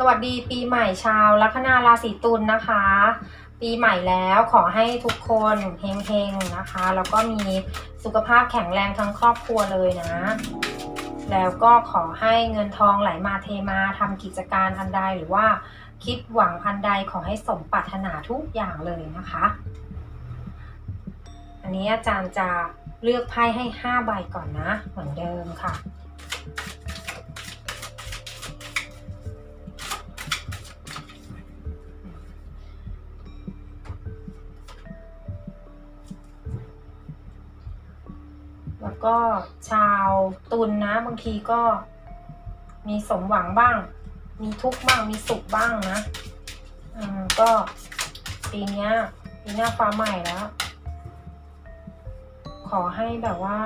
สวัสดีปีใหม่ชาวลัคนาราศีตุลนะคะ ปีใหม่แล้วขอให้ทุกคนเฮงๆนะคะ แล้วก็มีสุขภาพแข็งแรงทั้งครอบครัวเลยนะ แล้วก็ขอให้เงินทองไหลมาเทมาทำกิจการอันใดหรือว่าคิดหวังอันใดขอให้สมปรารถนาทุกอย่างเลยนะคะ อันนี้อาจารย์จะเลือกไพ่ให้ 5 ใบก่อนนะ เหมือนเดิมค่ะ แล้วก็ชาวตุลนะ บางทีก็มีสมหวังบ้าง มีทุกข์บ้าง มีสุขบ้างนะอืมก็ปีนี้ปีหน้าฟ้าใหม่แล้ว ขอให้แบบว่า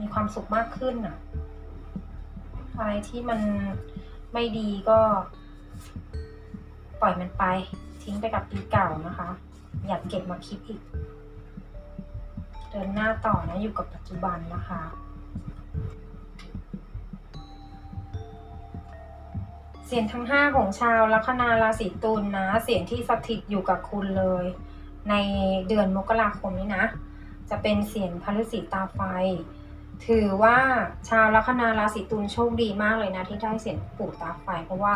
มีความสุขมากขึ้นน่ะอะไรที่มันไม่ดีก็ปล่อยมันไป ทิ้งไปกับปีเก่านะคะ อย่าเก็บมาคิดอีก เดินหน้าต่อนะอยู่กับปัจจุบันนะคะ เสียงทั้งห้าของชาวลัคนาราศีตุลนะ เสียงที่สถิตอยู่กับคุณเลย ในเดือนมกราคมนี้นะ จะเป็นเสียงพฤษีตาไฟ ถือว่าชาวลัคนาราศีตุลโชคดีมากเลยนะ ที่ได้เสียงปู่ตาไฟ เพราะว่า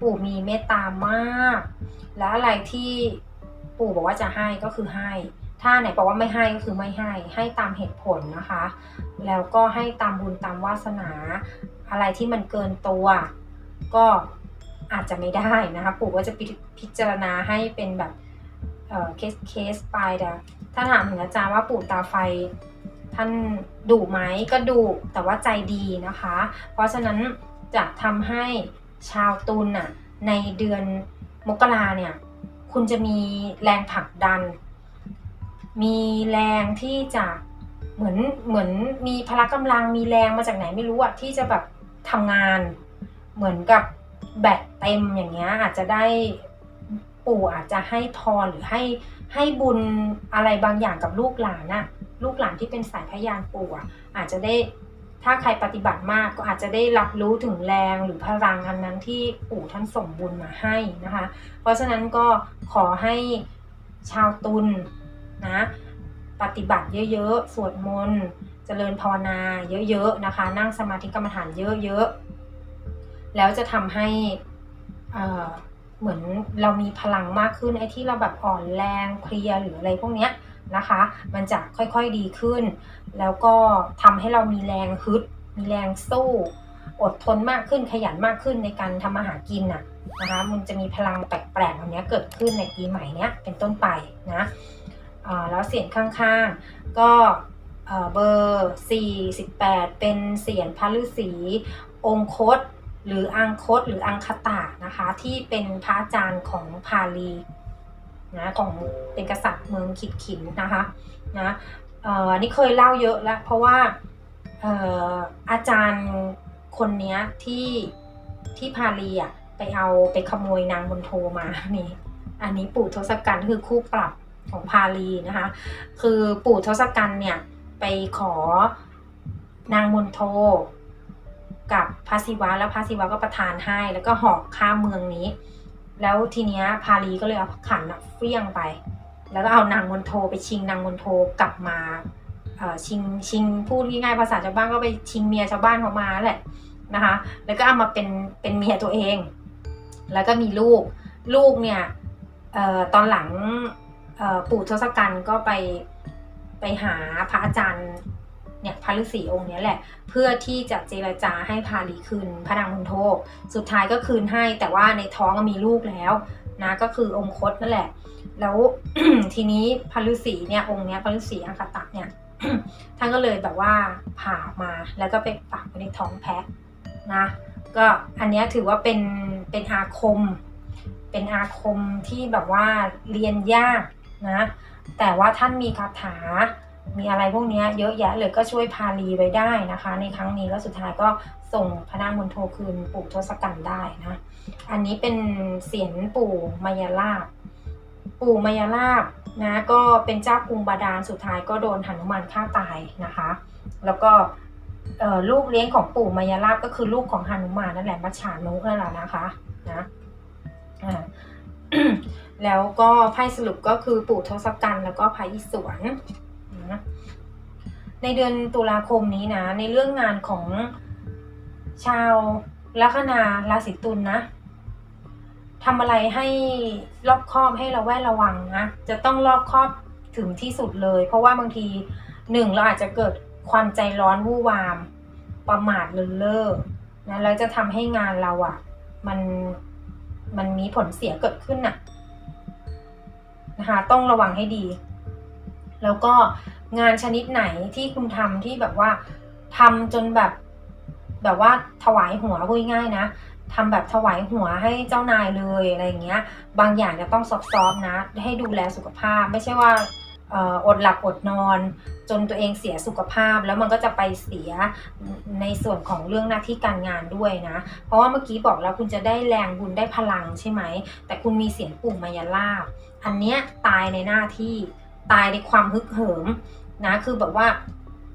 ปู่มีเมตตามาก และอะไรที่ปู่บอกว่าจะให้ก็คือให้ ถ้าไหนบอกว่าไม่ให้ก็คือไม่ให้ ให้ตามเหตุผลนะคะ แล้วก็ให้ตามบุญตามวาสนา อะไรที่มันเกินตัว ก็อาจจะไม่ได้นะคะปู่ก็จะพิพิจารณาให้เป็นแบบเอ่อเคสเคสไปแต่ถ้าถามถึงอาจารย์ว่าปู่ตาไฟท่านดุไหมก็ดุแต่ว่าใจดีนะคะ เพราะฉะนั้นจะทำให้ชาวตุลน่ะในเดือนมกราเนี่ย คุณจะมีแรงผลักดัน มีแรงที่จะเหมือนเหมือนมีพละกำลังมีแรงมาจากไหนไม่รู้อะที่จะแบบทำงาน เหมือนกับแบตเต็มอย่างเงี้ยอาจจะได้ปู่อาจจะให้พรหรือให้ให้บุญอะไรบางอย่างกับลูกหลานน่ะลูกหลานที่เป็นสายพยานปู่อะอาจจะได้ถ้าใครปฏิบัติมากก็อาจจะได้รับรู้ถึงแรงหรือพลังอันนั้นที่ปู่ท่านส่งบุญมาให้นะคะ เพราะฉะนั้นก็ขอให้ชาวตุลน ฏิบัติเยอะๆ สวดมนต์เจริญภาวนาเยอะๆนะคะ นั่งสมาธิกรรมฐานเยอะๆ แล้วจะทำให้เอ่อเหมือนเรามีพลังมากขึ้นไอ้ที่เราแบบอ่อนแรงเพลียหรืออะไรพวกเนี้ยนะคะ มันจะค่อยๆดีขึ้น แล้วก็ทำให้เรามีแรงฮึด มีแรงสู้ อดทนมากขึ้นขยันมากขึ้นในการทำอาหารกินน่ะนะคะ มันจะมีพลังแปลกๆแบบเนี้ยเกิดขึ้นในปีใหม่เนี้ยเป็นต้นไปนะ แล้วเสียงข้างๆ ก็เอ่อเบอร์ 48 เป็นเสียงพระฤาษีองคต หรืออังคต หรืออังคตานะคะ ที่เป็นพระอาจารย์ของพาลีนะของเป็นกษัตริย์เมืองขิดขินนะคะนะอันนี่เคยเล่าเยอะแล้ว เพราะว่าอาจารย์คนนี้ที่ที่พาลีอะไปเอาไปขโมยนางมนโทมานี่ อันนี้ปู่ทศกัณฐ์คือคู่ปรับ ของพาลีนะคะ คือปู่ทศกัณฐ์เนี่ยไปขอนางมนโทกับพระศิวะแล้วพระศิวะก็ประทานให้ แล้วก็หอกข้ามเมืองนี้ แล้วทีเนี้ยพาลีก็เลยเอาขันเฟี้ยงไป แล้วก็เอานางมนโทไปชิงนางมนโทกลับมาชิงชิงพูดง่ายๆภาษาชาวบ้านก็ไปชิงเมียชาวบ้านเขามาแหละนะคะ แล้วก็เอามาเป็นเป็นเมียตัวเอง แล้วก็มีลูกลูกเนี่ยออตอนหลัง ปู่ทศกัณฐ์ก็ไปไปหาพระอาจารย์เนี่ยพระฤาษีองค์นี้แหละ เพื่อที่จะเจรจาให้พาลีคืนพระนางมณโทสุดท้ายก็คืนให้แต่ว่าในท้องมีลูกแล้วนะก็คือองคตนั่นแหละ แล้วทีนี้พระฤาษีเนี่ยองค์เนี้ยพระฤาษีอังคตะเนี่ยท่านก็เลยแบบว่าผ่ามาแล้วก็ไปฝังไว้ในท้องแพะนะก็อันนี้ถือว่าเป็นเป็นอาคม เป็นอาคมที่แบบว่าเรียนยาก นะแต่ว่าท่านมีคาถา มีอะไรพวกนี้เยอะแยะเลยก็ช่วยพาลีไว้ได้นะคะ ในครั้งนี้แล้วสุดท้ายก็ส่งพระนางมณโทคืนปู่ทศกัณฐ์ได้นะอันนี้เป็นเสียงปู่มายาลาบปู่มายาลาบนะก็เป็นเจ้ากรุงบาดาลสุดท้ายก็โดนหนุมานฆ่าตายนะคะ แล้วก็ลูกเลี้ยงของปู่มายาลาบก็คือลูกของหนุมานนั่นแหละมัจฉานุนั่นแหละนะคะนะ แล้วก็ไพ่สรุปก็คือปู่ทศกัณฐ์แล้วก็พระอิศวรนะในเดือนตุลาคมนี้นะ ในเรื่องงานของชาวลัคนาราศีตุลนะทำอะไรให้รอบคอบให้เราแวดระวังนะ จะต้องรอบคอบถึงที่สุดเลย เพราะว่าบางทีหนึ่งเราอาจจะเกิดความใจร้อนวู่วาม ประมาทเลินเล่อนะแล้วจะทำให้งานเราอะ่ะ มันมันมีผลเสียเกิดขึ้นน่ะ นะคะต้องระวังให้ดี แล้วก็งานชนิดไหนที่คุณทำที่แบบว่าทำจนแบบแบบว่าถวายหัวพูดง่ายๆนะทำแบบถวายหัวให้เจ้านายเลยอะไรอย่างเงี้ย บางอย่างจะต้องซอฟๆนะ ให้ดูแลสุขภาพ ไม่ใช่ว่า อดหลับอดนอน จนตัวเองเสียสุขภาพ แล้วมันก็จะไปเสียในส่วนของเรื่องหน้าที่การงานด้วยนะ เพราะว่าเมื่อกี้บอกแล้วคุณจะได้แรงบุญได้พลังใช่ไหม แต่คุณมีเสียงปุ่มมายาลาบ อันเนี้ยตายในหน้าที่ตายในความฮึกเหิมนะคือแบบว่า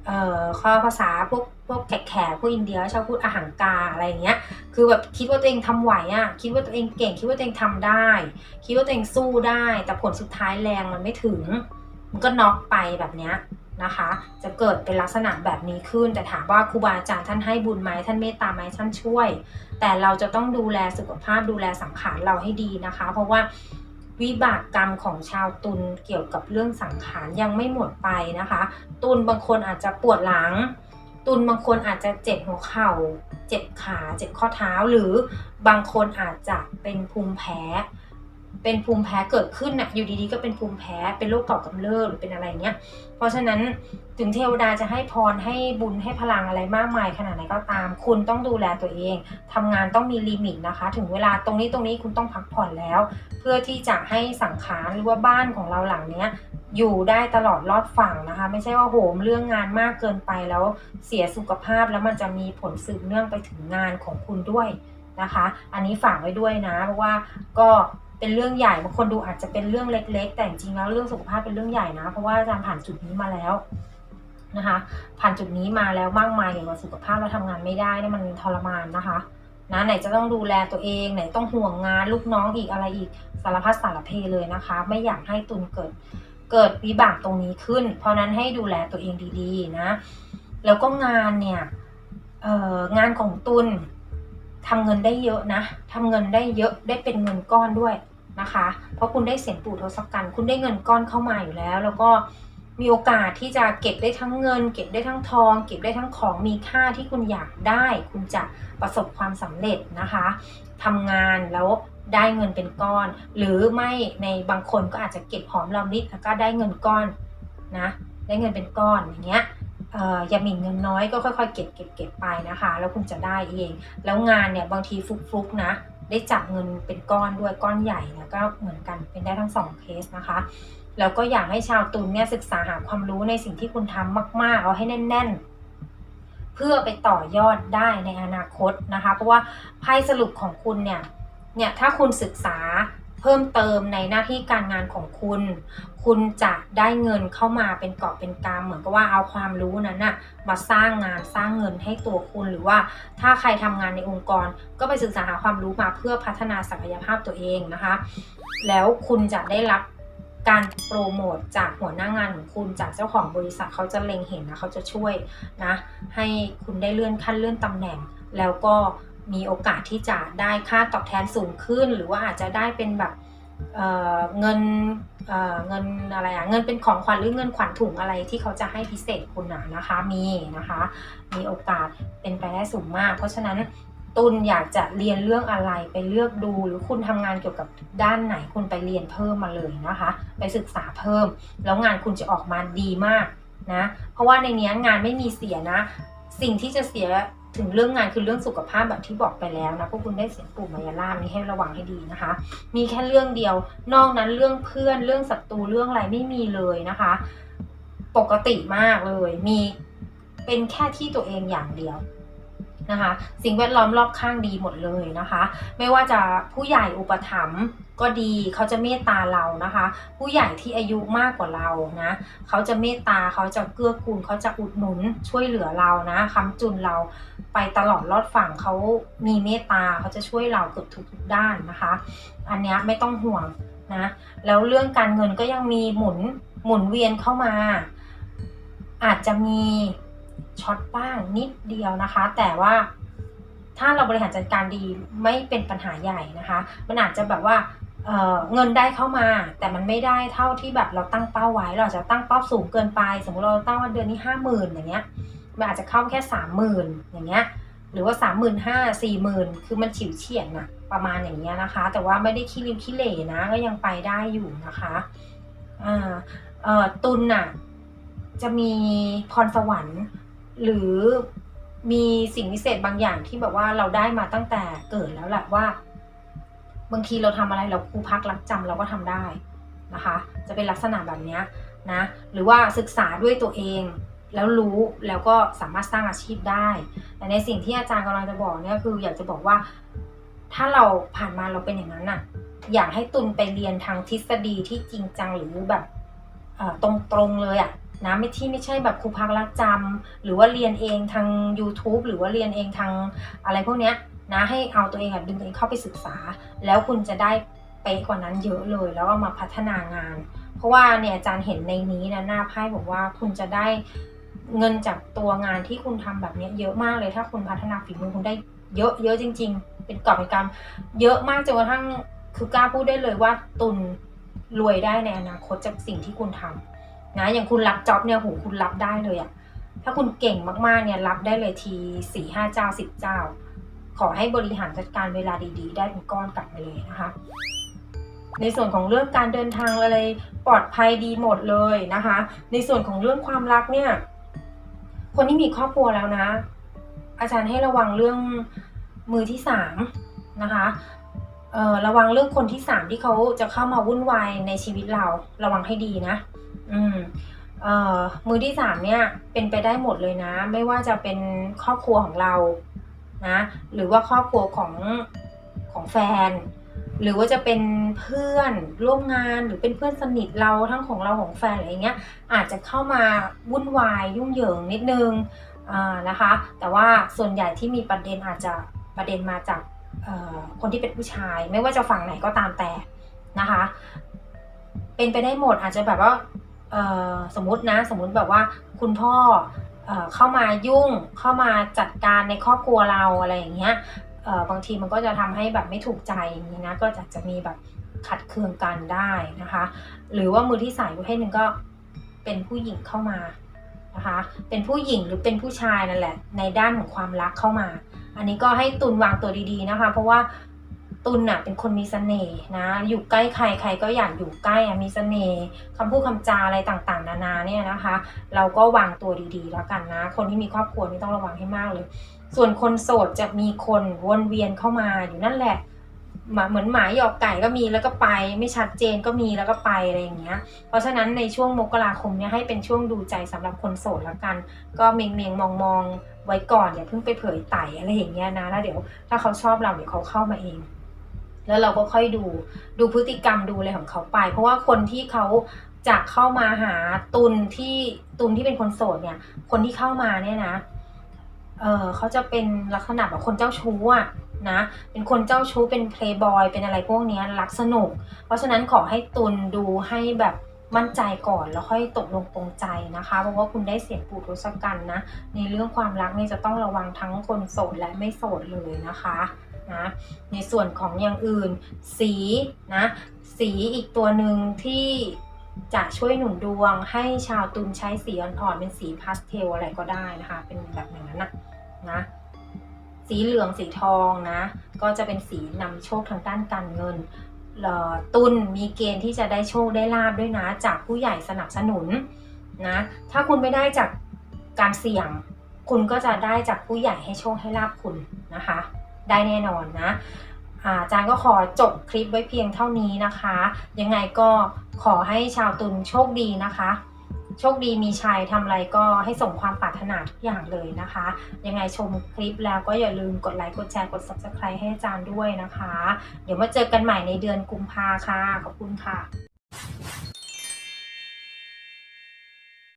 เอ่อข้อภาษาพวกพวกแขกๆพวกอินเดียชอบพูดอาหารกาอะไรอย่างเงี้ย คือแบบคิดว่าตัวเองทำไหวอะ่ะ คิดว่าตัวเองเก่ง คิดว่าตัวเองทำได้ คิดว่าตัวเองสู้ได้ แต่ผลสุดท้ายแรงมันไม่ถึง ก็น็อกไปแบบนี้นะคะ จะเกิดเป็นลักษณะแบบนี้ขึ้น แต่ถามว่าครูบาอาจารย์ท่านให้บุญไหมท่านเมตตาไหมท่านช่วย แต่เราจะต้องดูแลสุขภาพดูแลสังขารเราให้ดีนะคะ เพราะว่าวิบากกรรมของชาวตุลเกี่ยวกับเรื่องสังขารยังไม่หมดไปนะคะ ตุลบางคนอาจจะปวดหลัง ตุลบางคนอาจจะเจ็บหัวเข่า เจ็บขา เจ็บข้อเท้า หรือบางคนอาจจะเป็นภูมิแพ้ เป็นภูมิแพ้เกิดขึ้นนะอยู่ดีๆ ก็เป็นภูมิแพ้เป็นโรคเก่ากำเริบหรือเป็นอะไรเงี้ย เพราะฉะนั้นถึงเทวดาจะให้พรให้บุญให้พลังอะไรมากมายขนาดไหนก็ตาม คุณต้องดูแลตัวเองทำงานต้องมีลิมิตนะคะ ถึงเวลาตรงนี้ตรงนี้คุณต้องพักผ่อนแล้ว เพื่อที่จะให้สังขารหรือว่าบ้านของเราหลังเนี้ยอยู่ได้ตลอดรอดฝั่งนะคะ ไม่ใช่ว่าโหมเรื่องงานมากเกินไปแล้วเสียสุขภาพแล้วมันจะมีผลสืบเนื่องไปถึงงานของคุณด้วยนะคะ อันนี้ฝากไว้ด้วยนะเพราะว่าก็ เป็นเรื่องใหญ่บางคนดูอาจจะเป็นเรื่องเล็ก ๆ แต่จริงๆแล้วเรื่องสุขภาพเป็นเรื่องใหญ่นะ เพราะว่าอาจารย์ผ่านจุดนี้มาแล้วนะคะผ่านจุดนี้มาแล้วมากมายเกี่ยวกับสุขภาพแล้วทำงานไม่ได้เนี่ยมันทรมานนะคะนะไหนจะต้องดูแลตัวเองไหนต้องห่วงงานลูกน้องอีกอะไรอีกสารพัดสารเพเลยนะคะ ไม่อยากให้ตุนเกิดเกิดวิบากตรงนี้ขึ้น เพราะนั้นให้ดูแลตัวเองดีๆนะ แล้วก็งานเนี่ยงานของตุน ทำเงินได้เยอะนะทำเงินได้เยอะได้เป็นเงินก้อนด้วยนะคะ เพราะคุณได้เสียงปู่ทศกัณฐ์คุณได้เงินก้อนเข้ามาอยู่แล้ว แล้วก็มีโอกาสที่จะเก็บได้ทั้งเงิน เก็บได้ทั้งทอง เก็บได้ทั้งของมีค่าที่คุณอยากได้ คุณจะประสบความสำเร็จนะคะทำงานแล้วได้เงินเป็นก้อน หรือไม่ในบางคนก็อาจจะเก็บหอมรอมริบแล้วก็ได้เงินก้อนนะได้เงินเป็นก้อนอย่างเงี้ย อย่าหมิ่นเงินน้อยก็ค่อยๆ เก็บเก็บเก็บไปนะคะ แล้วคุณจะได้เอง แล้วงานเนี่ยบางทีฟุกๆนะ ได้จับเงินเป็นก้อนด้วยก้อนใหญ่นะก็เหมือนกันเป็นได้ทั้งสองเคสนะคะแล้วก็อยากให้ชาวตุลเนี่ยศึกษาหาความรู้ในสิ่งที่คุณทำมาก ๆ เอาให้แน่น ๆ เพื่อไปต่อยอดได้ในอนาคตนะคะ เพราะว่าไพ่สรุปของคุณเนี่ยเนี่ยถ้าคุณศึกษา พิ่มเติมในหน้าที่การงานของคุณ คุณจะได้เงินเข้ามาเป็นกอบเป็นกำเหมือนกับว่าเอาความรู้นั้นน่ะมาสร้างงานสร้างเงินให้ตัวคุณหรือว่าถ้าใครทำงานในองค์กร ก็ไปศึกษาหาความรู้มาเพื่อพัฒนาศักยภาพตัวเองนะคะ แล้วคุณจะได้รับการโปรโมทจากหัวหน้างานของคุณจากเจ้าของบริษัทเขาจะเล็งเห็นนะเขาจะช่วยนะให้คุณได้เลื่อนขั้นเลื่อนตำแหน่ง แล้วก็ มีโอกาสที่จะได้ค่าตอบแทนสูงขึ้น หรือว่าอาจจะได้เป็นแบบเเงินเเงินอะไรอะเงินเป็นของขวัญหรือเงินขวัญถุงอะไรที่เขาจะให้พิเศษคุณนะนะคะมีนะคะ มีโอกาสเป็นไปได้สูงมาก เพราะฉะนั้นตุนอยากจะเรียนเรื่องอะไรไปเลือกดูหรือคุณทำงานเกี่ยวกับด้านไหนคุณไปเรียนเพิ่มมาเลยนะคะ ไปศึกษาเพิ่ม แล้วงานคุณจะออกมาดีมากนะเพราะว่าในนี้งานไม่มีเสียนะ สิ่งที่จะเสีย ถึงเรื่องงานคือเรื่องสุขภาพแบบที่บอกไปแล้วนะพวกคุณได้เสียงปู่มายาลาบนี้ให้ระวังให้ดีนะคะ มีแค่เรื่องเดียว นอกนั้นเรื่องเพื่อนเรื่องศัตรูเรื่องอะไรไม่มีเลยนะคะ ปกติมากเลย มีเป็นแค่ที่ตัวเองอย่างเดียวนะคะ สิ่งแวดล้อมรอบข้างดีหมดเลยนะคะ ไม่ว่าจะผู้ใหญ่อุปถัมภ์ ก็ดีเขาจะเมตตาเรานะคะ ผู้ใหญ่ที่อายุมากกว่าเรานะเขาจะเมตตาเขาจะเกื้อกูลเขาจะอุดหนุนช่วยเหลือเรานะค้ำจุนเราไปตลอดรอดฝั่งเขามีเมตตาเขาจะช่วยเราเกือบทุกๆด้านนะคะ อันนี้ไม่ต้องห่วงนะแล้วเรื่องการเงินก็ยังมีหมุนหมุนเวียนเข้ามา อาจจะมีช็อตบ้างนิดเดียวนะคะ แต่ว่าถ้าเราบริหารจัดการดีไม่เป็นปัญหาใหญ่นะคะ มันอาจจะแบบว่า เเงินได้เข้ามาแต่มันไม่ได้เท่าที่แบบเราตั้งเป้าไว้ เราอาจะตั้งเป้าสูงเกินไป สมมติเราตั้งว่าเดือนนี้ห้าหมื่นอย่างเงี้ยมันอาจจะเข้าแค่สามหมื่นอย่างเงี้ยหรือว่าสามหมื่นห้าสี่หมื่นคือมันฉิวเฉียดนะประมาณอย่างเงี้ยนะคะ แต่ว่าไม่ได้ขี้ริ้วขี้เหร่นะก็ยังไปได้อยู่นะคะอ่าเอ่อตุลน่ะจะมีพรสวรรค์หรือมีสิ่งพิเศษบางอย่างที่แบบว่าเราได้มาตั้งแต่เกิดแล้วแหละว่า บางทีเราทำอะไรเราครูพักรักจำเราก็ทำได้นะคะ จะเป็นลักษณะแบบนี้นะ หรือว่าศึกษาด้วยตัวเองแล้วรู้แล้วก็สามารถสร้างอาชีพได้ แต่ในสิ่งที่อาจารย์กำลังจะบอกเนี่ยคือ อยากจะบอกว่า ถ้าเราผ่านมาเราเป็นอย่างนั้นน่ะ อยากให้ตุนไปเรียนทางทฤษฎีที่จริงจังหรือแบบตรงๆเลยอะนะไม่ที่ไม่ใช่แบบครูพักรักจำหรือว่าเรียนเองทาง YouTube หรือว่าเรียนเองทางอะไรพวกเนี้ย นะให้เอาตัวเองอะดึงตัวเองเข้าไปศึกษา แล้วคุณจะได้เป๊ะกว่านั้นเยอะเลย แล้วเอามาพัฒนางาน เพราะว่าเนี่ยอาจารย์เห็นในนี้นะหน้าไพ่บอกว่าคุณจะได้เงินจากตัวงานที่คุณทำแบบนี้เยอะมากเลยถ้าคุณพัฒนาฝีมือคุณได้เยอะเยอะจริง ๆ เป็นกอบเป็นกำเยอะมากจนกระทั่งคือกล้าพูดได้เลยว่าตุนรวยได้ในอนาคตจากสิ่งที่คุณทำนะอย่างคุณรับจ็อบเนี่ยโหคุณรับได้เลยอะถ้าคุณเก่งมากๆเนี่ยรับได้เลยทีสี่ห้าเจ้าสิบเจ้า ขอให้บริหารจัดการเวลาดีๆ ได้เป็นก้อนกลับมาเลยนะคะ ในส่วนของเรื่องการเดินทางอะไรปลอดภัยดีหมดเลยนะคะ ในส่วนของเรื่องความรักเนี่ย คนที่มีครอบครัวแล้วนะ อาจารย์ให้ระวังเรื่องมือที่สามนะคะเอ่อระวังเรื่องคนที่สามที่เขาจะเข้ามาวุ่นวายในชีวิตเรา ระวังให้ดีนะ อืมเอ่อมือที่สามเนี่ยเป็นไปได้หมดเลยนะ ไม่ว่าจะเป็นครอบครัวของเรา นะหรือว่าครอบครัวของของแฟน หรือว่าจะเป็นเพื่อนร่วมงานหรือเป็นเพื่อนสนิทเราทั้งของเราของแฟนอะไรอย่างเงี้ยอาจจะเข้ามาวุ่นวายยุ่งเหยิงนิดนึงนะคะ แต่ว่าส่วนใหญ่ที่มีประเด็นอาจจะประเด็นมาจากคนที่เป็นผู้ชาย ไม่ว่าจะฝั่งไหนก็ตามแต่นะคะ เป็นไปได้หมดอาจจะแบบว่าสมมตินะสมมติแบบว่าคุณพ่อ เข้ามายุ่งเข้ามาจัดการในครอบครัวเราอะไรอย่างเงี้ยบางทีมันก็จะทำให้แบบไม่ถูกใจอย่างนี้นะก็จะจะมีแบบขัดเคืองกันได้นะคะ หรือว่ามือที่สายประเภทหนึ่งก็เป็นผู้หญิงเข้ามานะคะเป็นผู้หญิงหรือเป็นผู้ชายนั่นแหละในด้านของความรักเข้ามา อันนี้ก็ให้ตุนวางตัวดีๆนะคะ เพราะว่า ตุนน่ะเป็นคนมีเสน่ห์นะ อยู่ใกล้ใครใครก็อยากอยู่ใกล้อะมีเสน่ห์คำพูดคำจาอะไรต่างๆ นานาเนี่ยนะคะ เราก็วางตัวดีๆ แล้วกันนะ คนที่มีครอบครัวนี่ต้องระวังให้มากเลย ส่วนคนโสดจะมีคนวนเวียนเข้ามาอยู่นั่นแหละหมาเหมือนหมาหยอกไก่ก็มีแล้วก็ไป ไม่ชัดเจนก็มีแล้วก็ไปอะไรอย่างเงี้ย เพราะฉะนั้นในช่วงมกราคมเนี่ยให้เป็นช่วงดูใจสำหรับคนโสดแล้วกัน ก็เมียงเมียงมองมองไว้ก่อนอย่าเพิ่งไปเผยไต่อะไรอย่างเงี้ยนะแล้วเดี๋ยวถ้าเขาชอบเราเดี๋ยวเขาเข้ามาเอง แล้วเราก็ค่อยดูดูพฤติกรรมดูอะไรของเขาไป เพราะว่าคนที่เขาจะเข้ามาหาตุนที่ตุนที่เป็นคนโสดเนี่ย คนที่เข้ามาเนี่ยนะ เออเขาจะเป็นลักษณะแบบคนเจ้าชู้อะนะ เป็นคนเจ้าชู้เป็นเพลย์บอยเป็นอะไรพวกนี้รักสนุก เพราะฉะนั้นขอให้ตุนดูให้แบบมั่นใจก่อนแล้วค่อยตกลงปรงใจนะคะ เพราะว่าคุณได้เสียงปูทศกัณฐ์นะ ในเรื่องความรักเนี่ยจะต้องระวังทั้งคนโสดและไม่โสดเลยนะคะ นะในส่วนของอย่างอื่น สีนะสีอีกตัวหนึ่งที่จะช่วยหนุนดวงให้ชาวตุลใช้สีอ่อนๆเป็นสีพาสเทลอะไรก็ได้นะคะ เป็นแบบอย่างนั้นนะนะสีเหลืองสีทองนะ ก็จะเป็นสีนำโชคทางด้านการเงินตุลมีเกณฑ์ที่จะได้โชคได้ลาบด้วยนะ จากผู้ใหญ่สนับสนุนนะถ้าคุณไม่ได้จากการเสี่ยง คุณก็จะได้จากผู้ใหญ่ให้โชคให้ลาบคุณนะคะ ได้แน่นอนนะอาอาจารย์ก็ขอจบคลิปไว้เพียงเท่านี้นะคะ ยังไงก็ขอให้ชาวตุลโชคดีนะคะ โชคดีมีชัยทำอะไรก็ให้ส่งความปรารถนาทุกอย่างเลยนะคะ ยังไงชมคลิปแล้วก็อย่าลืมกดไลค์กดแชร์กด subscribe ให้อาจารย์ด้วยนะคะ เดี๋ยวมาเจอกันใหม่ในเดือนกุมภาค่ะ ขอบคุณค่ะ